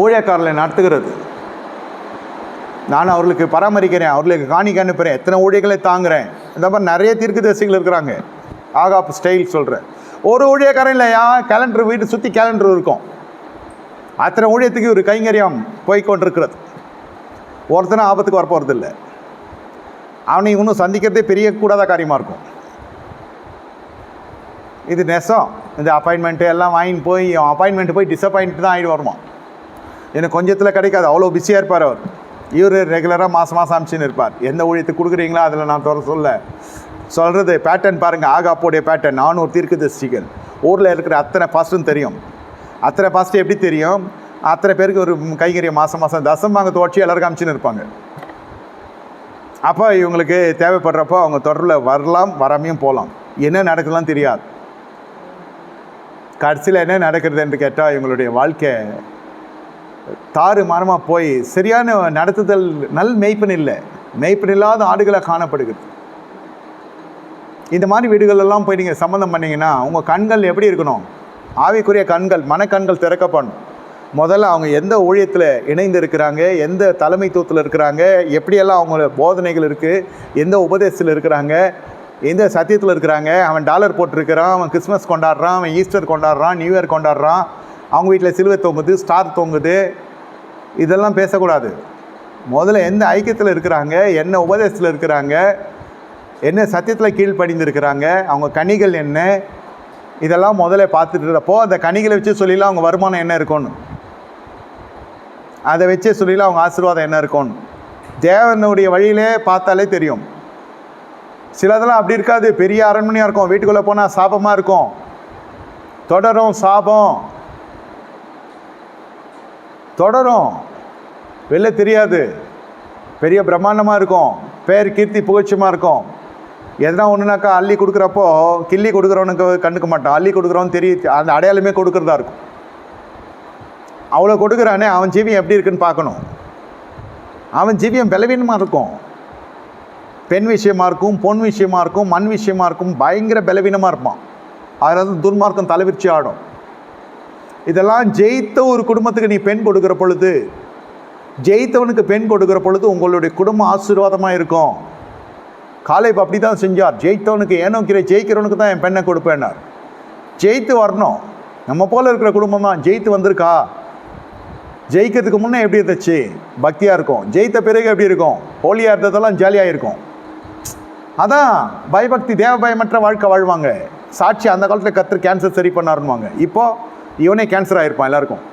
ஊழியக்காரர்களை நடத்துகிறது. நான் அவர்களுக்கு பராமரிக்கிறேன் அவர்களுக்கு காணிக்க அனுப்புகிறேன் எத்தனை ஊழியர்களை தாங்குறேன். இந்த மாதிரி நிறைய தீர்க்கதரிசிகள் இருக்கிறாங்க. ஆகாப் ஸ்டைல் சொல்கிறேன் ஒரு ஊழியக்காரன் இல்லையா? கேலண்டர் வீட்டு சுற்றி கேலண்டர் இருக்கும். அத்தனை ஊழியத்துக்கு ஒரு கைங்கரியம் போய்கொண்டிருக்கிறது ஒருத்தனும் ஆபத்துக்கு வரப்போகிறது இல்லை அவனை இன்னும் சந்திக்கிறதே பெரிய கூடாத காரியமாக இருக்கும். இது நெசம். இந்த அப்பாயின்மெண்ட்டு எல்லாம் வாங்கி போய் அப்பாயின்மெண்ட் போய் டிசப்பாயிண்ட் தான் ஆகிட்டு வருவான் எனக்கு கொஞ்சத்தில் கிடைக்காது. அவ்வளோ பிஸியாக இருப்பார் அவர். இவர் ரெகுலராக மாதம் மாதம் அமிச்சின்னு இருப்பார். எந்த ஊழியத்துக்கு கொடுக்குறீங்களோ அதில் நான் தர சொல்ல. சொல்கிறது பேட்டர்ன் பாருங்கள் ஆகாப்போடைய பேட்டர்ன் நானூறு தீர்க்கதரிசிகள் ஊரில் இருக்கிற அத்தனை பாஸ்ட்டும் தெரியும். அத்தனை பாஸ்ட்டு எப்படி தெரியும்? அத்தனை பேருக்கு ஒரு கைங்கரியம் மாதம் மாதம் தசம் வாங்க தோட்சி எல்லாருக்கும் அமிச்சின்னு இருப்பாங்க. அப்போ இவங்களுக்கு தேவைப்படுறப்போ அவங்க தொடரில் வரலாம் வராமையும் போகலாம் என்ன நடக்குதுலாம் தெரியாது. கடைசியில் என்ன நடக்கிறது என்று கேட்டால் இவங்களுடைய வாழ்க்கை தாறு மாறமாக போய் சரியான நடத்துதல் நல் மெய்ப்பன் இல்லை. மெய்ப்பன் இல்லாத ஆடுகளாக காணப்படுகிறது. இந்த மாதிரி வீடுகளெல்லாம் போய் நீங்கள் சம்மந்தம் பண்ணிங்கன்னா உங்கள் கண்கள் எப்படி இருக்கணும்? ஆவிக்குரிய கண்கள் மனக்கண்கள் திறக்கப்படணும். முதல்ல அவங்க எந்த ஊழியத்தில் இணைந்து இருக்கிறாங்க எந்த தலைமைத்துவத்தில் இருக்கிறாங்க எப்படியெல்லாம் அவங்களோட போதனைகள் இருக்குது எந்த உபதேசத்தில் இருக்கிறாங்க எந்த சத்தியத்தில் இருக்கிறாங்க அவன் டாலர் போட்டிருக்கிறான் அவன் கிறிஸ்மஸ் கொண்டாடுறான் அவன் ஈஸ்டர் கொண்டாடுறான் நியூ இயர் கொண்டாடுறான் அவங்க வீட்டில் சிலுவை தொங்குது ஸ்டார் தொங்குது. இதெல்லாம் பேசக்கூடாது. முதல்ல எந்த ஐக்கியத்தில் இருக்கிறாங்க என்ன உபதேசத்தில் இருக்கிறாங்க என்ன சத்தியத்தில் கீழ்ப்படிந்துருக்கிறாங்க அவங்க கனிகள் என்ன இதெல்லாம் முதல்ல பார்த்துட்டு இருந்தப்போ அந்த கனிகளை வச்சு சொல்லிடலாம் அவங்க வருமானம் என்ன இருக்கும்னு. அதை வச்சே சொல்லிடலாம் அவங்க ஆசீர்வாதம் என்ன இருக்கும்னு. தேவனுடைய வழியிலே பார்த்தாலே தெரியும். சிலதெல்லாம் அப்படி இருக்காது. பெரிய அரண்மனையாக இருக்கும். வீட்டுக்குள்ளே போனால் சாபமாக இருக்கும். தொடரும் சாபம். தொடரும். வெளில தெரியாது. பெரிய பிரம்மாண்டமாக இருக்கும். பேர் கீர்த்தி புகழ்ச்சியமாக இருக்கும். எதனா ஒன்றுனாக்கா அள்ளி கொடுக்குறப்போ கிள்ளி கொடுக்குறவனுக்கு கண்டுக்க மாட்டான். அள்ளி கொடுக்குறவன் தெரிய அந்த அடையாளமே கொடுக்குறதா இருக்கும். அவ்வளோ கொடுக்குறானே அவன் ஜீவியம் எப்படி இருக்குன்னு பார்க்கணும். அவன் ஜீவியம் பலவீனமாக இருக்கும். பெண் விஷயமா இருக்கும் பொன் விஷயமா இருக்கும் மண் விஷயமா இருக்கும் பயங்கர பலவீனமாக இருப்பான். அதில் வந்து துன்மார்க்கம் தலைவிரிச்சி ஆடும். இதெல்லாம் ஜெயித்த ஒரு குடும்பத்துக்கு நீ பெண் கொடுக்குற பொழுது ஜெயித்தவனுக்கு பெண் கொடுக்குற பொழுது உங்களுடைய குடும்பம் ஆசீர்வாதமாக இருக்கும். காலேப் அப்படி தான் செஞ்சார். ஜெயித்தவனுக்கு ஏனோக்கிற ஜெயிக்கிறவனுக்கு தான் என் பெண்ணை கொடுப்பேன்னார். ஜெயித்து வரணும். நம்ம போல் இருக்கிற குடும்பம் தான். ஜெயித்து வந்திருக்கா? ஜெயிக்கிறதுக்கு முன்னே எப்படி இருந்துச்சு? பக்தியாக இருக்கும். ஜெயித்த பிறகு எப்படி இருக்கும்? ஹோலியாக இருந்ததெல்லாம் ஜாலியாக இருக்கும். அதான் பயபக்தி தேவ பயமற்ற வாழ்க்கை வாழ்வாங்க. சாட்சி அந்த காலத்தில் கத்துரு கேன்சர் சரி பண்ணாருன்னுவாங்க. இப்போது இவனே கேன்சர் ஆகிருப்பான் எல்லாருக்கும்.